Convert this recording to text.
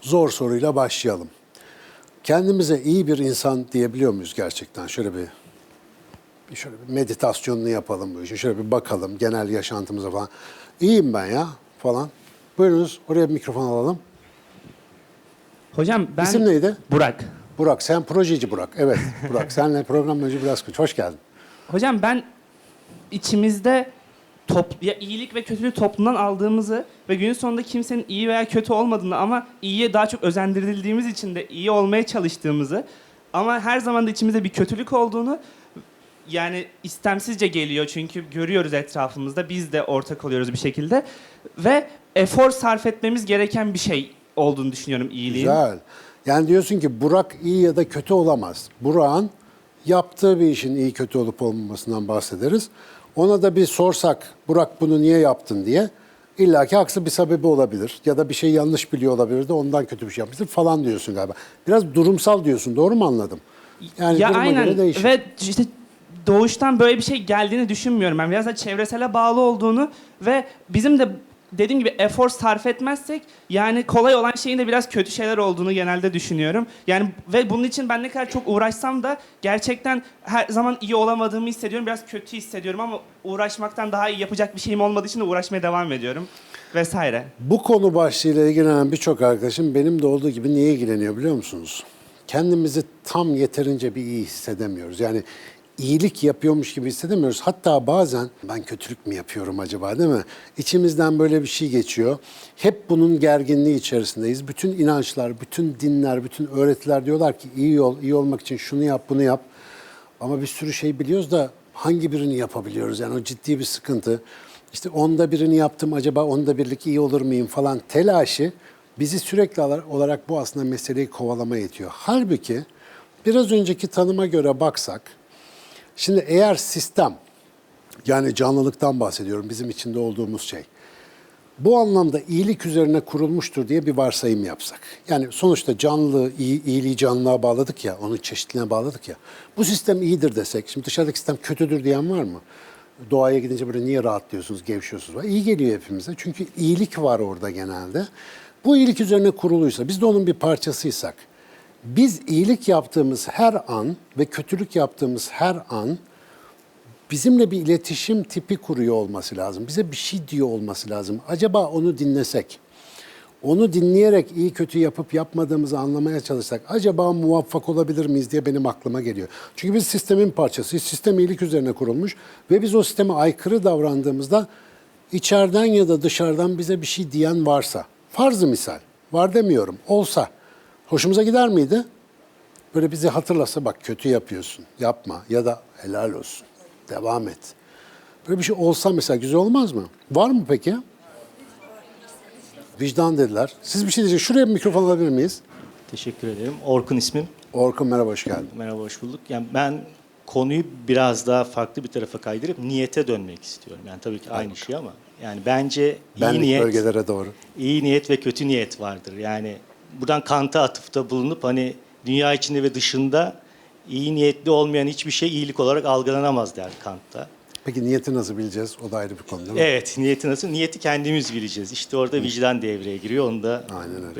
zor soruyla başlayalım. Kendimize iyi bir insan diyebiliyor muyuz gerçekten? Şöyle bir, şöyle bir meditasyonunu yapalım bu işin. Şöyle bir bakalım genel yaşantımıza falan. İyiyim ben ya falan. Buyurunuz oraya bir mikrofon alalım. Hocam ben... İsim neydi? Burak. Burak. Sen projeci Burak. Evet Burak. Senle programdan önce biraz konuş. Hoş geldin. Hocam ben içimizde top, ya iyilik ve kötülüğü toplumdan aldığımızı ve günün sonunda kimsenin iyi veya kötü olmadığını ama iyiye daha çok özendirildiğimiz için de iyi olmaya çalıştığımızı ama her zaman da içimizde bir kötülük olduğunu yani istemsizce geliyor çünkü görüyoruz etrafımızda biz de ortak oluyoruz bir şekilde ve efor sarf etmemiz gereken bir şey olduğunu düşünüyorum iyiliğin. Güzel. Yani diyorsun ki Burak iyi ya da kötü olamaz. Burak'ın yaptığı bir işin iyi kötü olup olmamasından bahsederiz. Ona da bir sorsak Burak bunu niye yaptın diye illaki haksız bir sebebi olabilir. Ya da bir şey yanlış biliyor olabilir de ondan kötü bir şey yapmıştır falan diyorsun galiba. Biraz durumsal diyorsun doğru mu anladım? Yani ya duruma göre aynen değişir. ve işte doğuştan böyle bir şey geldiğini düşünmüyorum ben. Biraz da çevresele bağlı olduğunu ve bizim de dediğim gibi efor sarf etmezsek yani kolay olan şeyin de biraz kötü şeyler olduğunu genelde düşünüyorum. Yani ve bunun için ben ne kadar çok uğraşsam da gerçekten her zaman iyi olamadığımı hissediyorum. Biraz kötü hissediyorum ama uğraşmaktan daha iyi yapacak bir şeyim olmadığı için de uğraşmaya devam ediyorum vesaire. Bu konu başlığıyla ilgilenen birçok arkadaşım benim de olduğu gibi niye ilgileniyor biliyor musunuz? Kendimizi tam yeterince bir iyi hissedemiyoruz. Yani iyilik yapıyormuş gibi hissedemiyoruz. Hatta bazen ben kötülük mü yapıyorum acaba değil mi? İçimizden böyle bir şey geçiyor. Hep bunun gerginliği içerisindeyiz. Bütün inançlar, bütün dinler, bütün öğretiler diyorlar ki iyi yol, iyi olmak için şunu yap, bunu yap. Ama bir sürü şey biliyoruz da hangi birini yapabiliyoruz? Yani o ciddi bir sıkıntı. İşte onda birini yaptım acaba onda birlik iyi olur muyum falan telaşı bizi sürekli olarak bu aslında meseleyi kovalamaya itiyor. Halbuki biraz önceki tanıma göre baksak, şimdi eğer sistem, yani canlılıktan bahsediyorum bizim içinde olduğumuz şey, bu anlamda iyilik üzerine kurulmuştur diye bir varsayım yapsak. Yani sonuçta canlılığı, iyi, iyiliği canlılığa bağladık ya, onun çeşitliliğine bağladık ya. Bu sistem iyidir desek, şimdi dışarıdaki sistem kötüdür diyen var mı? Doğaya gidince böyle niye rahatlıyorsunuz, gevşiyorsunuz? İyi geliyor hepimize. Çünkü iyilik var orada genelde. Bu iyilik üzerine kuruluysa, biz de onun bir parçasıysak, biz iyilik yaptığımız her an ve kötülük yaptığımız her an bizimle bir iletişim tipi kuruyor olması lazım. Bize bir şey diyor olması lazım. Acaba onu dinlesek, onu dinleyerek iyi kötü yapıp yapmadığımızı anlamaya çalışsak acaba muvaffak olabilir miyiz diye benim aklıma geliyor. Çünkü biz sistemin parçasıyız. Sistem iyilik üzerine kurulmuş ve biz o sisteme aykırı davrandığımızda içeriden ya da dışarıdan bize bir şey diyen varsa, farzı misal, var demiyorum, olsa hoşumuza gider miydi? Böyle bizi hatırlasa bak kötü yapıyorsun, yapma ya da helal olsun, devam et. Böyle bir şey olsa mesela güzel olmaz mı? Var mı peki? Vicdan dediler. Siz bir şey diyeceksiniz. Şuraya bir mikrofon alabilir miyiz? Teşekkür ederim. Orkun ismim. Orkun merhaba, hoş geldin. Merhaba, hoş bulduk. Yani ben konuyu biraz daha farklı bir tarafa kaydırıp niyete dönmek istiyorum. Yani tabii ki aynı şey ama yani bence iyi Benlik niyet, bölgelere doğru. iyi niyet ve kötü niyet vardır. Yani buradan Kant'a atıfta bulunup hani dünya içinde ve dışında iyi niyetli olmayan hiçbir şey iyilik olarak algılanamaz der Kant'ta. Peki niyeti nasıl bileceğiz? O da ayrı bir konu değil mi? Evet, niyeti nasıl? Niyeti kendimiz bileceğiz. İşte orada vicdan devreye giriyor. Onu da Aynen öyle.